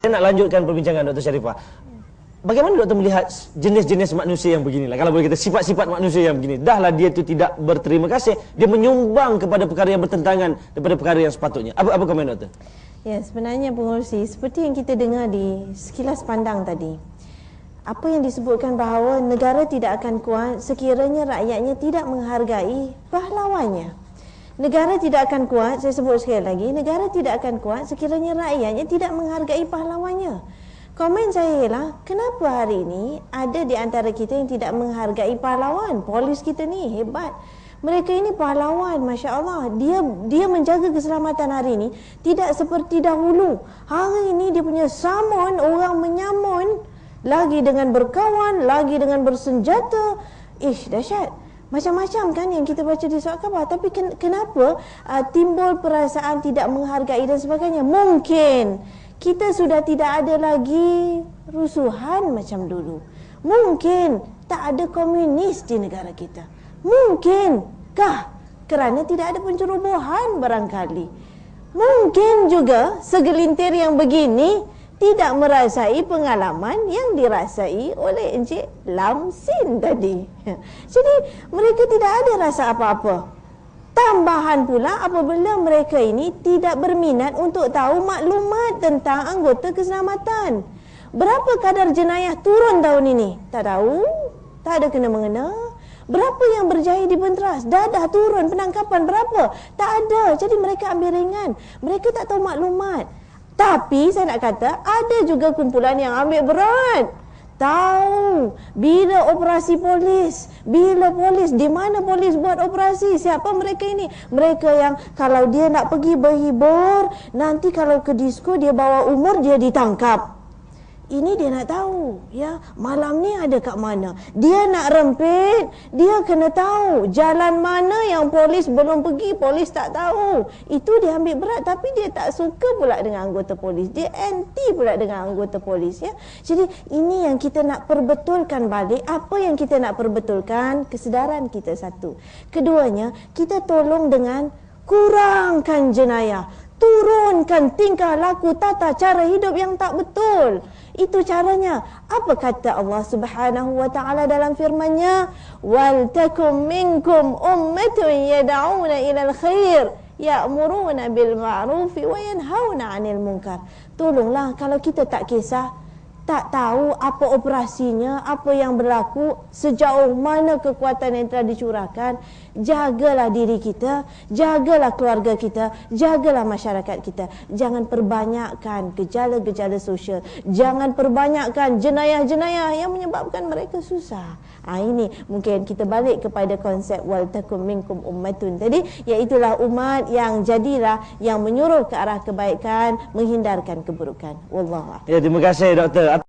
Saya nak lanjutkan perbincangan Dr. Syarifah. Bagaimana doktor melihat jenis-jenis manusia yang beginilah? Kalau boleh kita sifat-sifat manusia yang begini. Dahlah dia itu tidak berterima kasih. Dia menyumbang kepada perkara yang bertentangan daripada perkara yang sepatutnya. Apa apa komen doktor? Ya, sebenarnya pengurusi seperti yang kita dengar di sekilas pandang tadi. Apa yang disebutkan bahawa negara tidak akan kuat sekiranya rakyatnya tidak menghargai pahlawannya. Negara tidak akan kuat, saya sebut sekali lagi, negara tidak akan kuat sekiranya rakyatnya tidak menghargai pahlawannya. Komen saya ialah, kenapa hari ini ada di antara kita yang tidak menghargai pahlawan? Polis kita ni hebat. Mereka ini pahlawan, Masya Allah. Dia dia menjaga keselamatan hari ini tidak seperti dahulu. Hari ini dia punya samun, orang menyamun. Lagi dengan berkawan, lagi dengan bersenjata. Ish, dahsyat. Macam-macam kan yang kita baca di surat khabar. Tapi ken- kenapa uh, timbul perasaan tidak menghargai dan sebagainya? Mungkin kita sudah tidak ada lagi rusuhan macam dulu. Mungkin tak ada komunis di negara kita. Mungkinkah kerana tidak ada pencerobohan barangkali. Mungkin juga segelintir yang begini tidak merasai pengalaman yang dirasai oleh Encik Lamsin tadi. Jadi mereka tidak ada rasa apa-apa. Tambahan pula apabila mereka ini tidak berminat untuk tahu maklumat tentang anggota keselamatan. Berapa kadar jenayah turun tahun ini? Tak tahu. Tak ada kena-mengena. Berapa yang berjaya di Benteras? Dadah turun penangkapan berapa? Tak ada. Jadi mereka ambil ringan. Mereka tak tahu maklumat. Tapi saya nak kata ada juga kumpulan yang ambil berat tahu bila operasi polis, bila polis, di mana polis buat operasi, siapa mereka ini? Mereka yang kalau dia nak pergi berhibur, nanti kalau ke disko dia bawa umur dia ditangkap. Ini dia nak tahu, ya. Malam ni ada kat mana? Dia nak rempit, dia kena tahu jalan mana yang polis belum pergi, polis tak tahu. Itu dia ambil berat tapi dia tak suka pula dengan anggota polis. Dia anti pula dengan anggota polis, ya. Jadi ini yang kita nak perbetulkan balik. Apa yang kita nak perbetulkan? Kesedaran kita satu. Keduanya, kita tolong dengan kurangkan jenayah turunkan tingkah laku tata cara hidup yang tak betul. Itu caranya. Apa kata Allah Subhanahu wa taala dalam firman-Nya? Wal takum minkum ummatun yad'una ila al-khair ya'muruna bil ma'ruf wa yanhauna 'anil munkar. Tolonglah kalau kita tak kisah tak tahu apa operasinya, apa yang berlaku, sejauh mana kekuatan yang telah dicurahkan, jagalah diri kita, jagalah keluarga kita, jagalah masyarakat kita. Jangan perbanyakkan gejala-gejala sosial, jangan perbanyakkan jenayah-jenayah yang menyebabkan mereka susah. Ha, ini mungkin kita balik kepada konsep wal takum minkum ummatun tadi, iaitulah umat yang jadilah yang menyuruh ke arah kebaikan, menghindarkan keburukan. Wallahu Ya, terima kasih doktor.